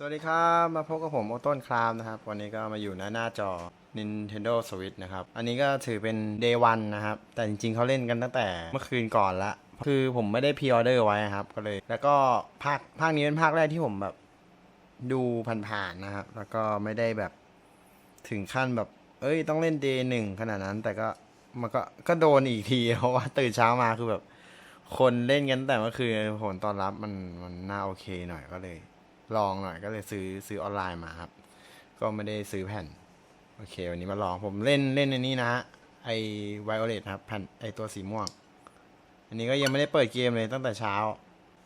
สวัสดีครับ มาพบกับผมโอต้นครามนะครับ วันนี้ก็มาอยู่หน้าหน้าจอ Nintendo Switch นะครับ อันนี้ก็ถือเป็น Day 1นะครับ แต่จริงๆเขาเล่นกันตั้งแต่เมื่อคืนก่อนละ คือผมไม่ได้พ r ออเดอร์ไว้ครับ ก็เลย แล้วก็ภาคภาคนี้เป็นภาคแรกที่ผมแบบดูผ่านๆนะครับ แล้วก็ไม่ได้แบบถึงขั้นแบบ เอ้ย ต้องเล่น Day หนึ่งขนาดนั้น แต่ก็มันก็ก็โดนอีกที เพราะว่าตื่นเช้ามาคือแบบ คนเล่นกันแต่เมื่อคืนผลตอนรับมันมันน่าโอเคหน่อยก็เลย ลองหน่อยก็เลยซื้อซื้อออนไลน์มาครับ ก็ไม่ได้ซื้อแผ่น โอเค วันนี้มาลองผมเล่นเล่นในนี้นะฮะไอไวโอเลตครับแผ่นไอตัวสีม่วง อันนี้ก็ยังไม่ได้เปิดเกมเลยตั้งแต่เช้า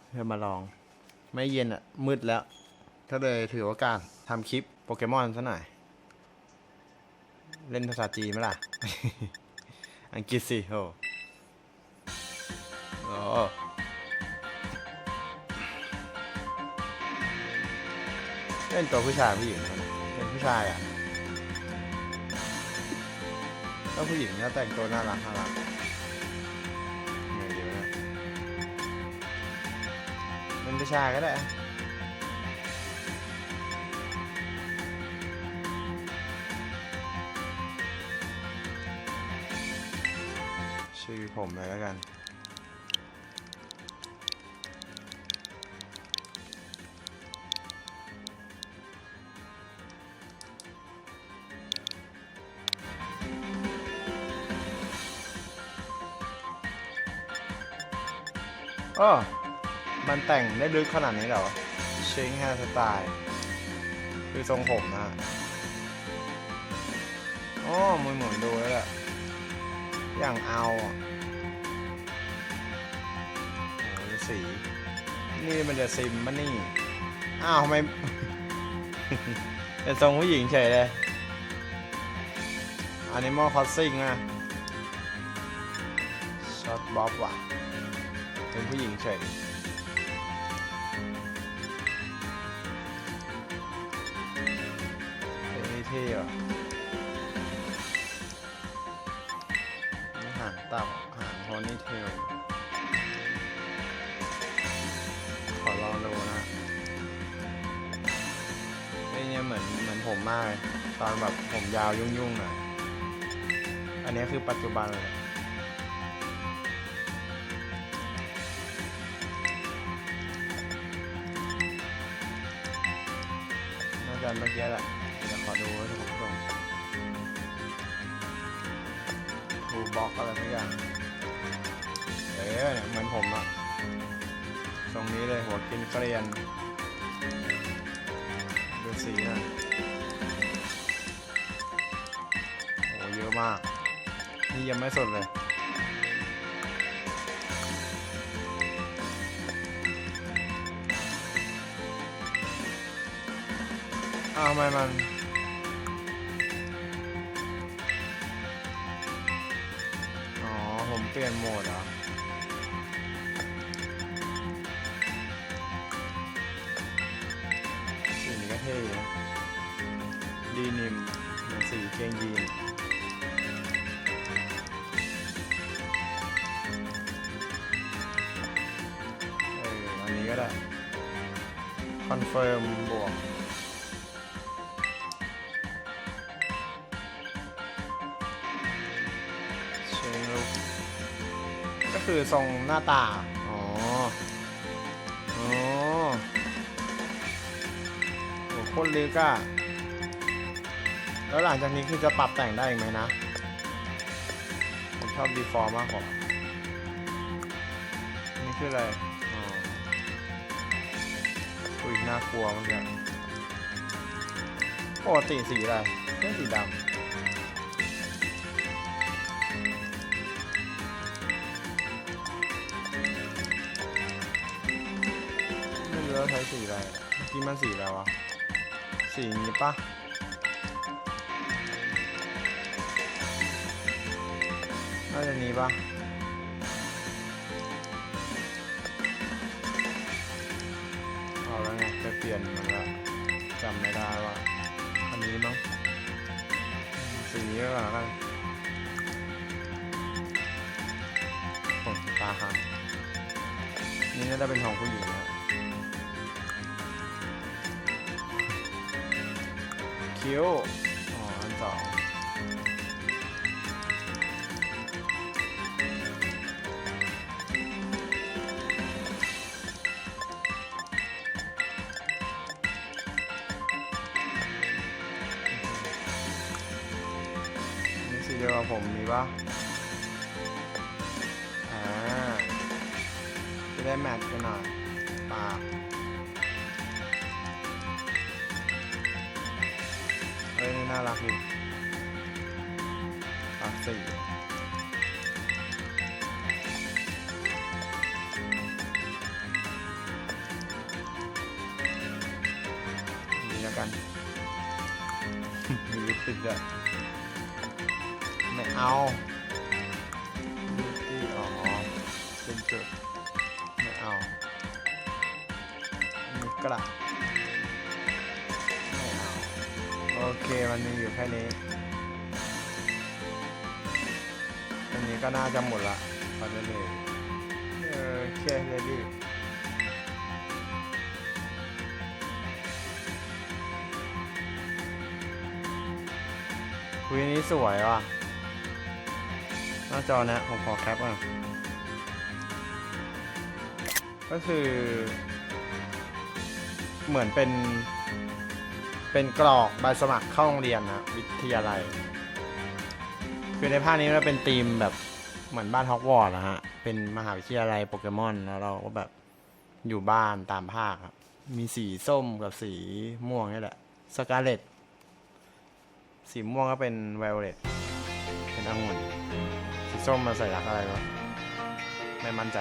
เพื่อมาลอง ไม่เย็นอะ มืดแล้วก็เลยถือโอกาสทำคลิปโปเกมอนซะหน่อย เล่นภาษาจีนไหมล่ะ อังกฤษสิโอ้ เล่นตัวผู้ชายผู้หญิงกันเป็นผู้ชายอะก็ผู้หญิงก็แต่งตัวน่ารักน่ารักเงินเยอะนะเป็นผู้ชายก็ได้ะชื่อผมเลยแล้วกัน ออมันแต่งได้ลึกขนาดนี้เหรอเชงแฮร์สไตล์คือทรงผมนะอ๋อมือหมุนดูแล้วแหละอย่างเอาอะโอ้สี นี่มันจะซิมมันนี่ อ้าวทำไมเป็นทรงผู้หญิงเฉยเลย Animal Crossing อะช็อตบ๊อบว่ะ เป็นผู้หญิงเฉยเท่เท่อะหางเต่าหางโพนี่เทลขอลองดูนะไอเนี่ยเหมือนเหมือนผมมากเลยตอนแบบผมยาวยุ่งๆหน่อยอันนี้คือปัจจุบันเลย จะเมื่อกี้แหละเดี๋ยวขอดูว่าถูกตรงทูบล็อกอะไรทุกอย่างเอ๊ะเนี่ยเหมือนผมอะตรงนี้เลยหัวกินเกรียน ดูสีนะโอ้เยอะมาก นี่ยังไม่สดเลย อ้าวทำไมมันอ๋อ ผมเปลี่ยนโหมดเหรอสีนี้ก็เท่อยู่นะดีนิมเหมือนสีเกงยีนเอออันนี้ก็ได้ คอนเฟิร์มบวก คือทรงหน้าตา อ๋อ อ๋อโหโคตรลึกอะแล้วหลังจากนี้คือจะปรับแต่งได้อีกไหมนะ ผมชอบดีฟอร์มากกว่า นี่คืออะไรอ๋ออุ้ยน่ากลัวเมื่อกี้ปกติสีอะไรไม่สีดำ สีอะไรอะเมื่อกี้มันสีอะไรวะ สีนี้ปะน่าจะนี้ปะเอาแล้วไงไปเปลี่ยนมันละจำไม่ได้ว่าอันนี้มั้งสีนี้ก็แล้วกันขนตาหักนี่น่าจะเป็นของผู้หญิงนะ คิ้ว อ๋อ อันสองนี่สีเดียวกับผมมีปะอ่า จะได้แมทกันหน่อยปาก โอเคมันมีอยู่แค่นี้อันนี้ก็น่าจะหมดละพอได้เลยเออโอเคเลยดิคุยนี้สวยว่ะ หน้าจอเนะผมขอแคปอะก็คือ เหมือนเป็น เป็นกรอกใบสมัครเข้าโรงเรียนนะวิทยาลัย คือในภาคนี้มันเป็นธีมแบบเหมือนบ้านฮอกวอตส์นะฮะ เป็นมหาวิทยาลัยโปเกมอนแล้วเราก็แบบอยู่บ้านตามภาคครับ มีสีส้มกับสีม่วงนี่แหละสกาเลตสีม่วงก็เป็นไวโอเลตเป็นองุ่นสีส้มมาใส่รักอะไรวะไม่มั่นใจ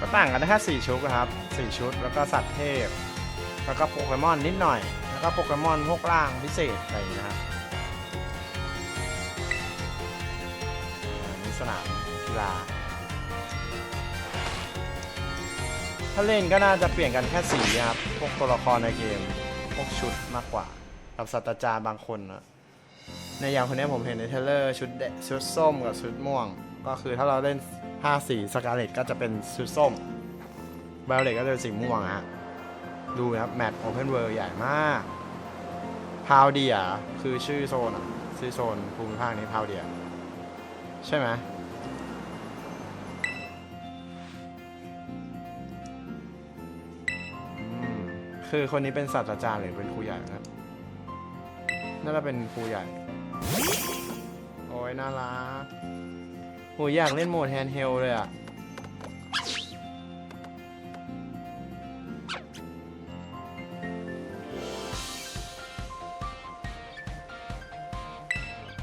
ก็ต่างกันแค่สี่ชุดครับสี่ชุด แล้วก็สัตว์เทพ แล้วก็โปเกมอนนิดหน่อย แล้วก็โปเกมอนพวกล่างพิเศษอะไรอย่างเงี้ยครับนี่สนามกีฬา ถ้าเล่นก็น่าจะเปลี่ยนกันแค่สีครับ พวกตัวละครในเกม พวกชุดมากกว่า กับศาสตราจารย์บางคนนะในอย่างคนนี้ผมเห็นในเทเลอร์ชุดแดชุดส้มกับชุดม่วง ก็คือถ้าเราเล่น 5สีสกาเลตก็จะเป็นชุดส้มไบโอเลตก็จะเป็นสีม่วงฮะดูนะครับแมปโอเพนเวิร์ใหญ่มากพาวเดียคือชื่อโซนอะชื่อโซนภูมิภาคนี้พาวเดียใช่ไหมคือคนนี้เป็นศาสตราจารย์หรือเป็นครูใหญ่นะครับน่าจะเป็นครูใหญ่ โอ้ยน่ารัก โหอยากเล่นโหมดแฮนด์เฮลเลยอะ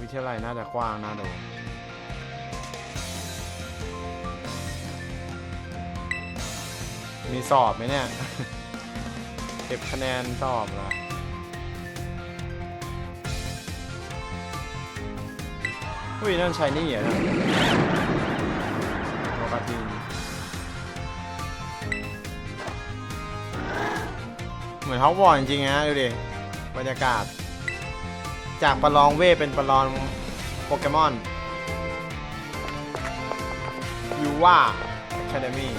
วิทยาลัยน่าจะกว้างน่าดูมีสอบไหมเนี่ย เก็บคะแนนสอบเหรอ อุ้ยนั่นชายนี่เหรอนะปกตินเหมือนฮอกวอตส์จริงๆนะดูดิ บรรยากาศ จากประลองเวทเป็นประลองโปเกมอนยูว่าแคเดมี่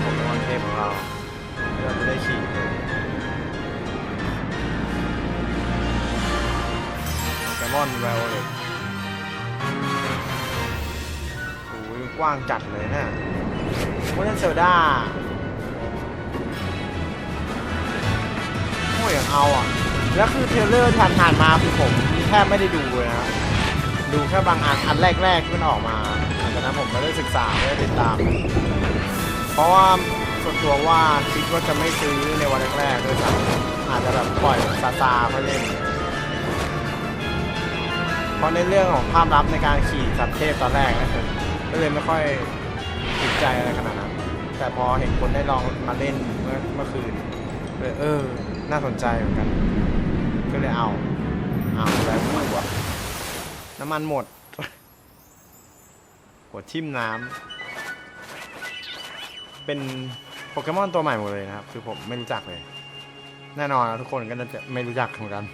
โปเกมอนเทพของเรา มอนแวลเลยโอ้ยกว้างจัดเลยนี่ยโมเดนเซลดาโอ้ยอย่างเอาอะ แล้วคือเทเลอร์ผ่านๆมาคือผมแทบไม่ได้ดูเลยนะดูแค่บางอันอันแรกๆที่มันออกมาหลังจากนั้นผมไม่ได้ศึกษาไม่ได้ติดตาม เพราะว่าส่วนตัวว่าคิดว่าจะไม่ซื้อในวันแรกๆด้วยซ้ำอาจจะแบบปล่อยซาซาๆค่อยเล่น ราะในเรื่องของภาพลับในการขี่สัตว์เทพตอนแรกนะคือก็เลยไม่ค่อยติดใจอะไรขนาดนั้น แต่พอเห็นคนได้ลองมาเล่นเมื่อเมื่อคืนเลยเออ น่าสนใจเหมือนกัน ก็เลยเอา เอาแล้วหัวน้ำมันหมดหัวทิ่มน้ำเป็นโปเกมอนตัวใหม่หมดเลยนะครับ คือผมไม่รู้จักเลย แน่นอนทุกคนก็จะไม่รู้จักเหมือนกัน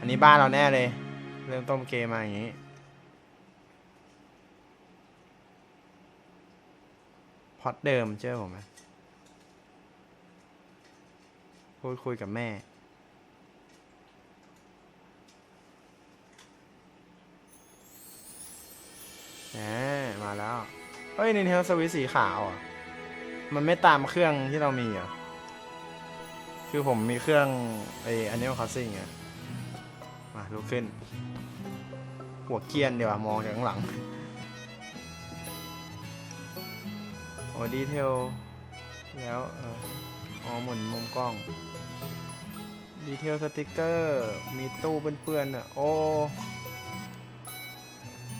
อันนี้บ้านเราแน่เลย เริ่มต้นเกมมาอย่างนี้ พอดเดิมเชื่อผมไหมพูดคุยกับแม่แหมมาแล้ว เฮ้ย Nintendo Switch สีขาวอะ มันไม่ตามเครื่องที่เรามีเหรอะ คือผมมีเครื่องไอ้ Animal Crossing อะ มาลุกขึ้น หัวเกียนเดี๋ยวมองจากข้างหลังโอ้ดีเทลแล้วเอออ๋อหมุนมุมกล้องดีเทลสติกเกอร์มีตู้เปื้อนๆอะโอ้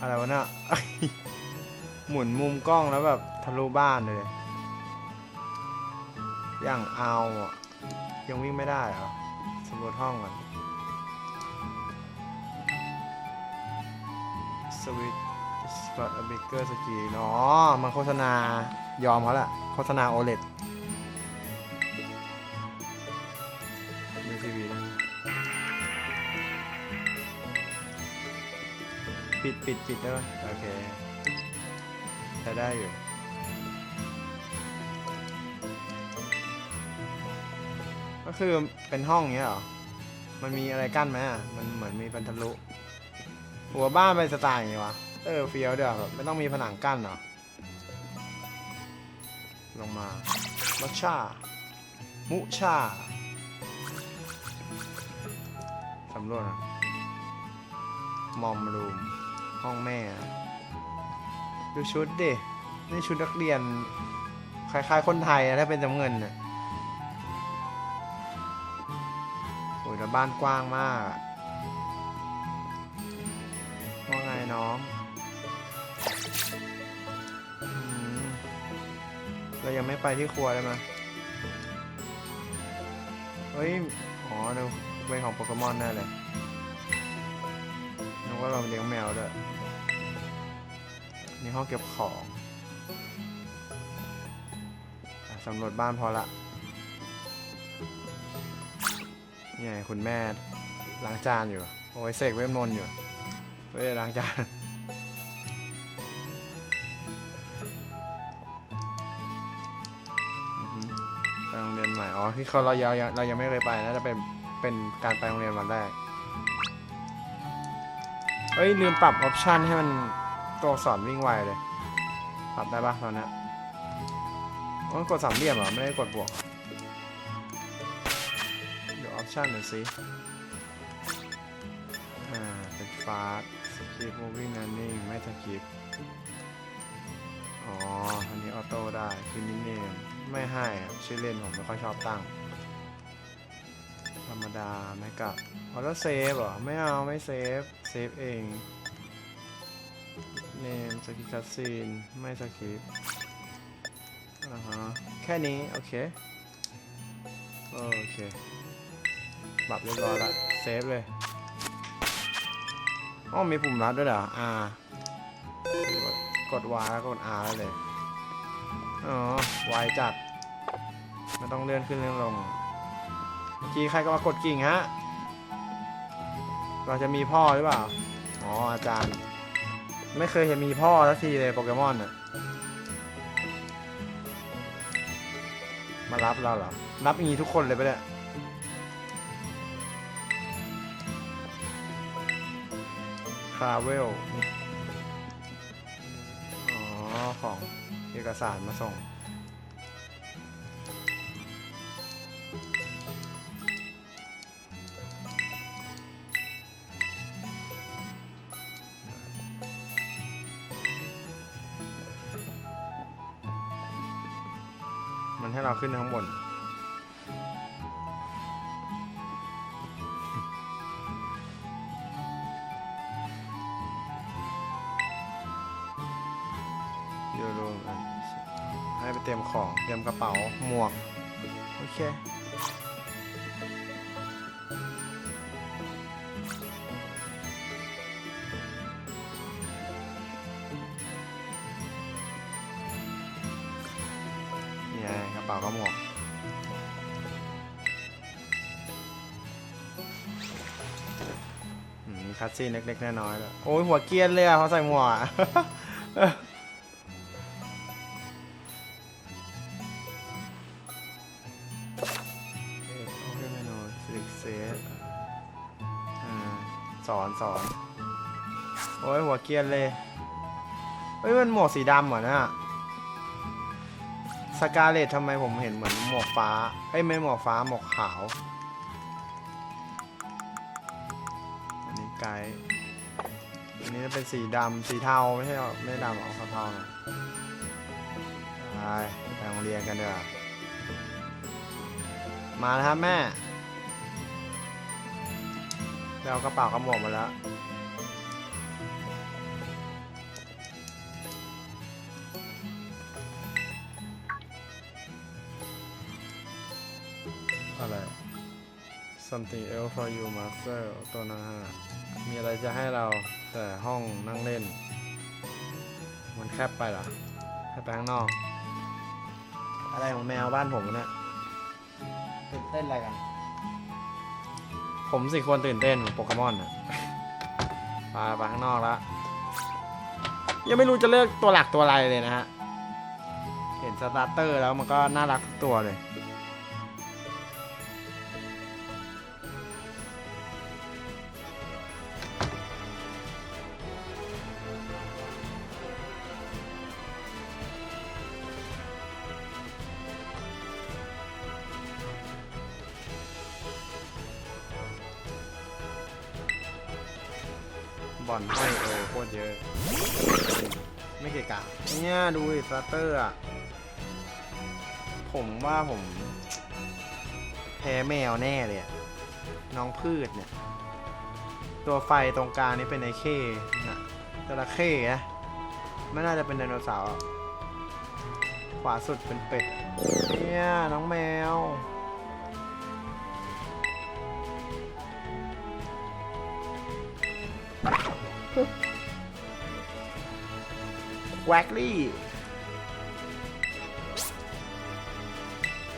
อะไรวะเนี่ยหมุนมุมกล้องแล้วแบบทะลุบ้านเลยอย่างเอาอะยังวิ่งไม่ได้เหรอสำรวจห้องก่อน สวิตสกอตอเบเกอร์สกีเนาะมันโฆษณายอมเขาแหละโฆษณาโอเลดดูทีวีนะปิดปิดปิดได้ปะโอเคใช้ได้อยู่ก็คือเป็นห้องเงี้ยเหรอ มันมีอะไรกั้นไหมอะ มันเหมือนมีพันธลุ หัวบ้านเป็นสไตล์อย่างงี้วะ เออเฟียวเดี๋ยวแบบไม่ต้องมีผนังกั้นเหรอลงมามัชชา มุชา สำรวจอะมอมรูม ห้องแม่ ดูชุดดิ นี่ชุดนักเรียน คล้ายๆ คนไทยอะถ้าเป็นจำเงินน่ะโอ้ยแล้วบ้านกว้างมาก น้องเรายังไม่ไปที่ครัวเลยมั้ยเฮ้ย อ๋อดูเป็นของโปเกมอนแน่เลยนึกว่าเราเลี้ยงแมวด้วยนี่ห้องเก็บของสำรวจบ้านพอละนี่ไงคุณแม่ล้างจานอยู่ โอ้ยเสกเวทมนต์อยู่ เฮ้ยล้างจานไปโรงเรียนใหม่ อ๋อ ที่เขาเรายังเรายังไม่เคยไปนะจะเป็น เป็นการไปโรงเรียนวันแรก เฮ้ย ลืมปรับออปชันให้มันตัวสอักษรวิ่งไวเลย ปรับได้ปะตอนนี้ยอ๋อกดสามเหลี่ยมเหรอ ไม่ได้กดบวก เดี๋ยวออปชันหน่อยสิ ฟาสสกิป moving learning ไม่สกิปอ๋อ อันนี้ออโต้ได้ คือนิเนมไม่ให้ชื่อเล่นผมไม่ค่อยชอบตั้ง ธรรมดาไม่กับออโต้เซฟเหรอ ไม่เอา ไม่เซฟ เซฟเองเนมสกิคัสซีนไม่สกิปอ่าฮะแค่นี้ โอเค โอเคปรับเรียบร้อยละเซฟเลย อ๋อมีปุ่มลัดด้วยเหรอ R กดกด Y แล้วกด R ได้เลย อ๋อไวจัดไม่ต้องเลื่อนขึ้นเลื่อนลงเมื่อกี้ใครก็มากดกิ่งฮะ เราจะมีพ่อหรือเปล่า อ๋อ อาจารย์ ไม่เคยเห็นมีพ่อสักทีเลยโปเกมอนอะมารับเราเหรอ รับอย่างนี้ทุกคนเลยไปะเนี่ย ทราเวลอ๋อ ของเอกสารมาส่ง มันให้เราขึ้นข้างบน กระเป๋า หมวก โอเค นี่ไงกระเป๋ากับหมวกอืมมีคัสซีนเล็กๆน้อยๆแล้วโอ้ยหัวเกรียนเลยอะเขาใส่หมวกอะ กรียนเลย เฮ้ย มันหมวกสีดำเหรอเนะสกาเลตทำไมผมเห็นเหมือนหมวกฟ้าเอ้ยไม่หมวกฟ้าหมวกขาว อันนี้ไกด์อันนี้จะเป็นสีดำสีเทาไม่ใช่หรอไม่ดำเอาเทาๆน่อยไปไปโรงเรียนกันเด้อมาแล้วครับแม่ไปเอากระเป๋ากระหมวกมาแล้ว something else for you master ตัวนะฮะมีอะไรจะให้เราแต่ห้องนั่งเล่น มันแคบไปเหรอให้ไปข้างนอก อะไรของแมวบ้านผมวะเนี่ยตื่นเต้นอะไรกัน ผมสิควรตื่นเต้นเหมือนโปเกมอนอะไปไปข้างนอกแล้วยังไม่รู้จะเลือกตัวหลักตัวอะไรเลยนะฮะ เห็นสตาร์เตอร์แล้วมันก็น่ารักทุกตัวเลย บอลห้อยโอโคตรเยอะ ไม่เกะกะเนี่ยดูดิสตาร์เตอร์อะ ผมว่าผม แพ้แมวแน่เลยอะน้องพืชเนี่ย ตัวไฟตรงกลางนี่เป็นไอเข้นะจระเข้นะไม่น่าจะเป็นไดโนเสาร์ขวาสุดเป็นเป็ดเนี่ยน้องแมว แวกลี่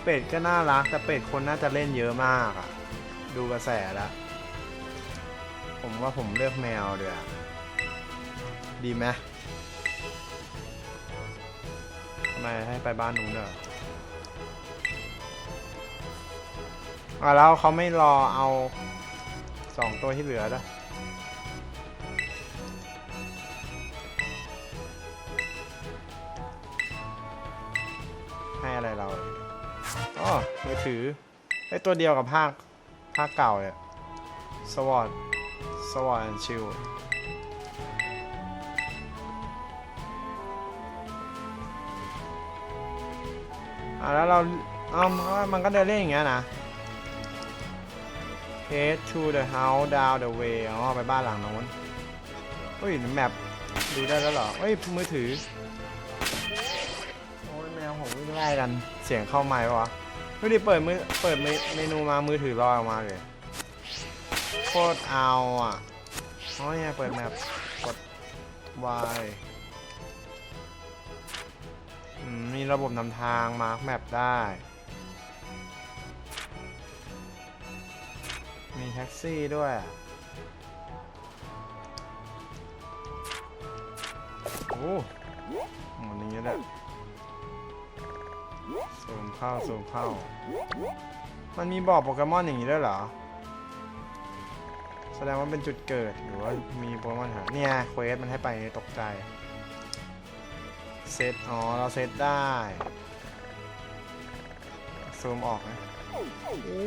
เป็ดก็น่ารักแต่เป็ดคนน่าจะเล่นเยอะมากอะดูกระแสแล้วผมว่าผมเลือกแมวเดี๋ยวดีไหมทำไมให้ไปบ้านนู้นเด้ออะแล้วเขาไม่รอเอาสองตัวที่เหลือด้วย ตัวเดียวกับภาคภาคเก่าเนี่ยสวอตสวอตชิลอะแล้วเราเอามันก็มันก็เดินเล่นอย่างเงี้ยนะ head to the house down the way อ๋อไปบ้านหลังโน้นเฮ้ยแมปดูได้แล้วเหรอเฮ้ยมือถือ โอ้ยแมวผมวิ่งไล่กัน เสียงเข้าไมค์วะ ดูดิเปิดมือเปิดเมนูมามือถือลอยออกมาเลยโคตรเอาอะอ๋อเนี่ยเปิดแมปกด Y มีระบบนำทางมาร์กแมปได้ มีแท็กซี่ด้วยโอ้หมดนี้แล้ว ซูมเข้าซูมเข้า มันมีบอกโปเกมอนอย่างนี้ด้วยเหรอ แสดงว่าเป็นจุดเกิด หรือว่ามีโปเกมอนหาเนี่ยเควสมันให้ไปตกใจ เซตอ๋อ เราเซตได้ซูมออกนะโอ้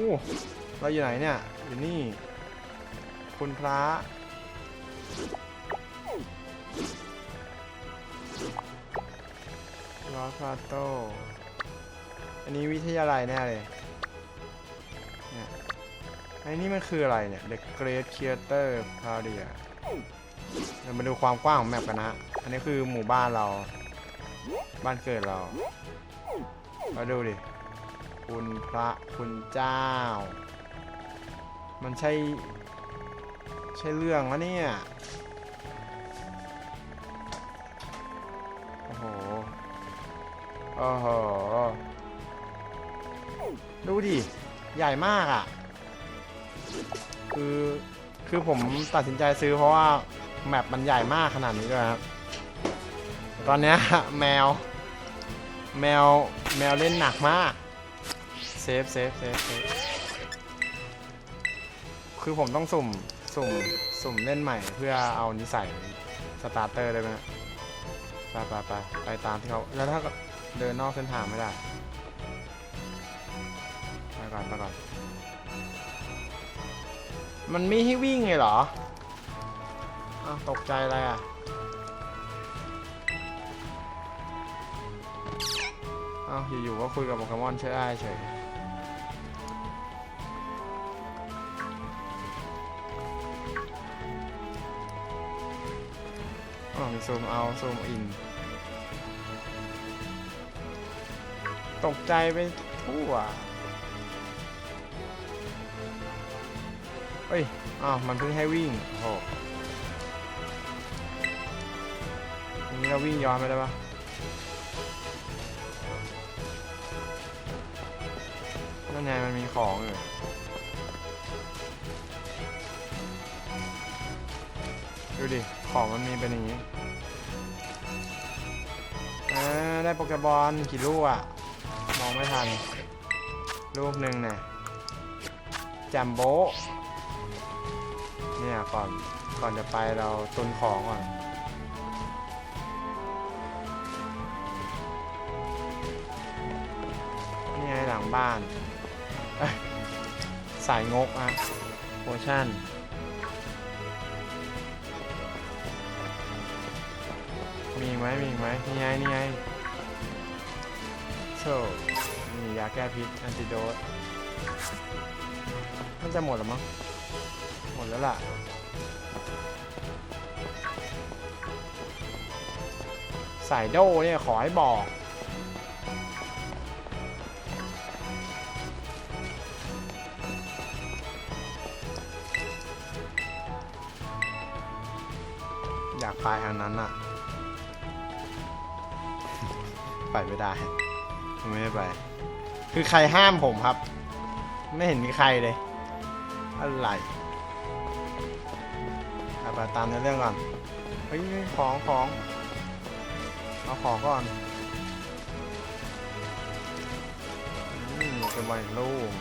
เราอยู่ไหนเนี่ย อยู่นี่ คุณพระลอสฟาโต อันนี้วิทยาลัยแน่เลยเนี่ยไอ้นี่มันคืออะไรเนี่ย The Great Theater p a r i a เดี๋ยวมาดูความกว้างของแมปกันนะ อันนี้คือหมู่บ้านเรา บ้านเกิดเรา มาดูดิ คุณพระคุณเจ้า มันใช่ ใช่เรื่องวะเนี่ย โอ้โห โอ้โห ดูดิ ใหญ่มากอะ่ะ คือ คือผมตัดสินใจซื้อเพราะว่า แมปมันใหญ่มากขนาดนี้ด้วยครับ ตอนเนี้ยแมว แมว แมวเล่นหนักมาก เซฟเซฟเซฟเซฟคือผมต้องสุ่ม สุ่ม สุ่มเล่นใหม่เพื่อเอานิสัยสตาร์เตอร์ได้ไหมไปไปไปไปตามที่เขา แล้วถ้าเดินนอกเส้นทางไม่ได้ ก่อนไปก่อน มันไม่ให้วิ่งไงเหรอ อ้าวตกใจอะไรอะ อ้าวอยู่ๆก็คุยกับโปเกมอนเชื่อได้เฉยอ๋อมีซูมเอาซูมอิน ตกใจไปทั่ว เฮ้ย อ้าว มันเพิ่งให้วิ่ง โอ้โหนี้เราวิ่งย้อนไปได้ปะนั่นไงมันมีของอยู่ดูดิ ของมันมีเป็นอย่างนี้ อ่า ได้โปเกบอลกี่ลูกอะมองไม่ทันลูกหนึ่งนี่ยแจมโบะเนี่ย ก่อน ก่อนจะไปเราตุนของก่อน นี่ไงหลังบ้านสายงกอะโพชั่นมีไหมมีไหมนี่ไงนี่ไงโชว์มียาแก้พิษแอนติโดสมันจะหมดหรือมั้งหมดแล้วล่ะ สายโดเนี่ยขอให้บอก อยากพายทางนั้นอะไปไม่ได้ ไม่ได้ไป คือใครห้ามผมครับ ไม่เห็นมีใครเลย อะไรไปตามในเรื่องก่อนเฮ้ยของของ เอาของก่อนอืมเป็นวันลูก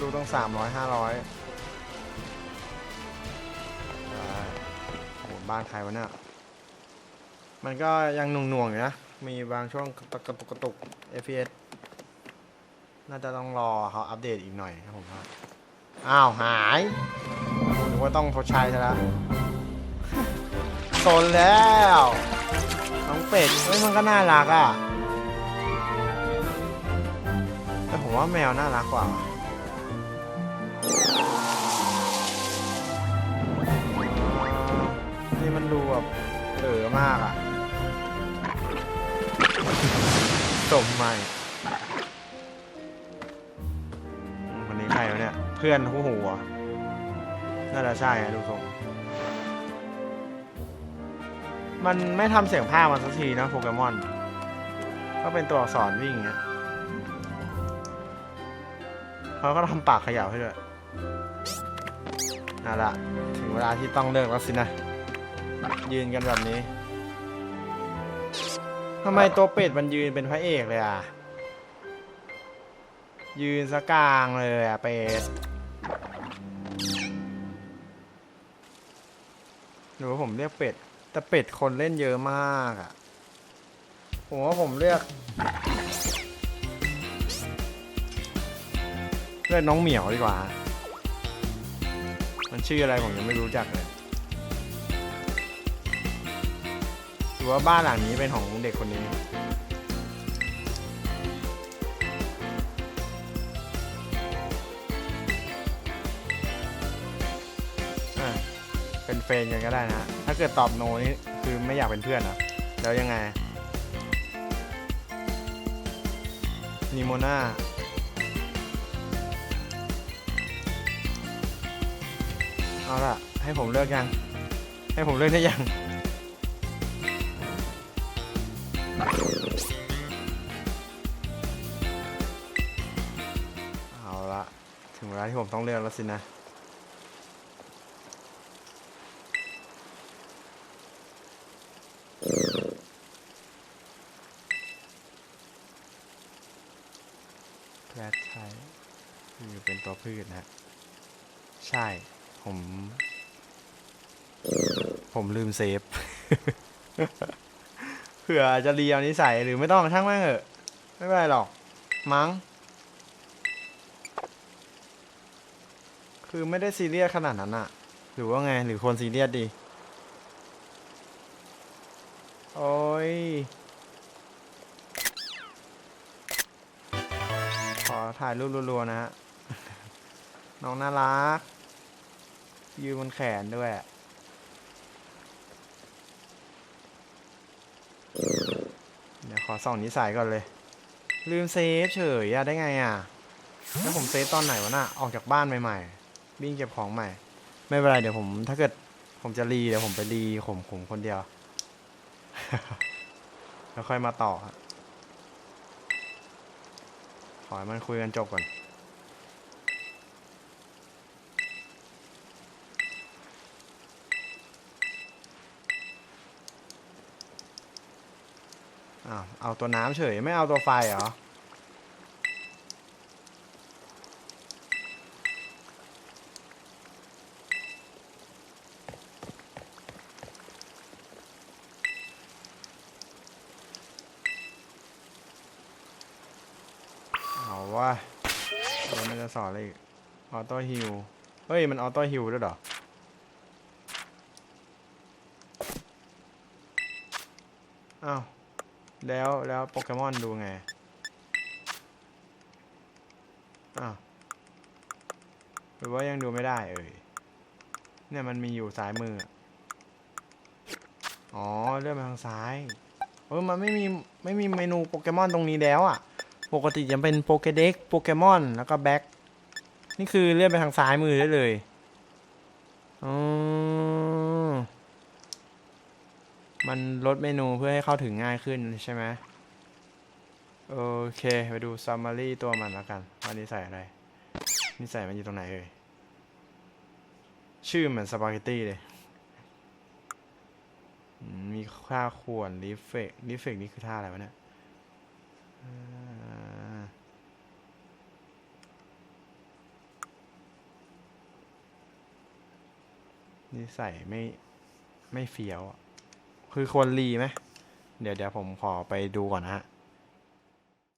ลูกต้องสามร้อยห้าร้อยโหบ้านใครวะเนี่ย มันก็ยังหน่วงๆอยู่นะ มีบางช่วงกระตุกกระตุก FPS น่าจะต้องรอเขาอัปเดตอีกหน่อยครับผมว่าอ้าว หายหรือว่าต้องทดใช้ซะแล้วโซนแล้ว น้องเป็ดเฮ้ยมันก็น่ารักอะแต่ผมว่าแมวน่ารักกว่านี่มันดูแบบเออมากอะสมใหม่อืมคนนี้ใครวะเนี่ย เพื่อนหูหูหรอน่าจะใช่อะดูทรง มันไม่ทำเสียงภามันสักทีนะโปเกมอน ก็เป็นตัวอักษรวิ่งอย่างเงี้ยเขาก็ทำปากเขย่าให้ด้วยนั่นละถึงเวลาที่ต้องเลิกแล้วสินะ ยืนกันแบบนี้ทำไมตัวเป็ดมันยืนเป็นพระเอกเลยอะ ยืนสกกลางเลยอะเป็ดหรือว่าผมเรียกเป็ด แต่เป็ดคนเล่นเยอะมากอะผมว่าผมเลือก เลือกน้องเหมียวดีกว่า มันชื่ออะไรผมยังไม่รู้จักเลยหรือว่าบ้านหลังนี้เป็นของเด็กคนนี้ เป็นเฟรนกันก็ได้นะ ถ้าเกิดตอบโนนี่คือไม่อยากเป็นเพื่อนเหรอ แล้วยังไงนิโมนาเอาล่ะ ให้ผมเลือกยัง ให้ผมเลือกได้ยัง เอาละ ถึงเวลาที่ผมต้องเลือกแล้วสินะ แรดใช้คือเป็นตัว พืชนะ ใช่ ผม ผมลืมเซฟ เผื่ออาจจะเรียวนิสัยหรือไม่ต้องช่างแม่งเถอะ ไม่เป็นไรหรอก มั้ง คือไม่ได้ซีเรียสขนาดนั้นอะหรือว่าไง หรือคนซีเรียสดี โอ้ยขอถ่ายรูปรัวๆนะฮะ น้องน่ารัก ยืนบนแขนด้วย เดี๋ยวขอส่องนิสัยก่อนเลย ลืมเซฟเฉยอะได้ไงอะแล้วผมเซฟตอนไหนวะน่ะ ออกจากบ้านใหม่ๆวิ่งเก็บของใหม่ ไม่เป็นไรเดี๋ยวผมถ้าเกิดผมจะรีเดี๋ยวผมไปรีผมผมคนเดียว แล้วค่อยมาต่อขอให้มันคุยกันจบก่อน อ้าวเอาตัวน้ำเฉยไม่เอาตัวไฟเหรอ เอาว่ามันจะสอนอะไรอีก ออโต้ฮิลเฮ้ย มันออโต้ฮิลด้วยเหรอ อ้าว แล้วแล้วโปเกมอนดูไง อ้าวหรือว่ายังดูไม่ได้เอ่ย เนี่ยมันมีอยู่ซ้ายมืออะอ๋อเลื่อนไปทางซ้าย เออมันไม่มีไม่มีเมนูโปเกมอนตรงนี้แล้วอะ ปกติจะเป็นโปเกเด็กโปเกมอนแล้วก็แบ็ค นี่คือเลื่อนไปทางซ้ายมือได้เลย อ๋อ มันลดเมนูเพื่อให้เข้าถึงง่ายขึ้นใช่ไหมโอเคไปดูซัมมารีตัวมันแล้วกันว่านิสัยอะไรนิสัยมันอยู่ตรงไหนเอ่ยชื่อเหมือนสปาเกตตี้เลยมีค่าควรรีเฟกรีเฟกนี่คือท่าอะไรวะเนี่ยอ่านิสัยไม่ไม่เฟี้ยวอะ คือควรรีไหม เดี๋ยวเดี๋ยวผมขอไปดูก่อนนะฮะ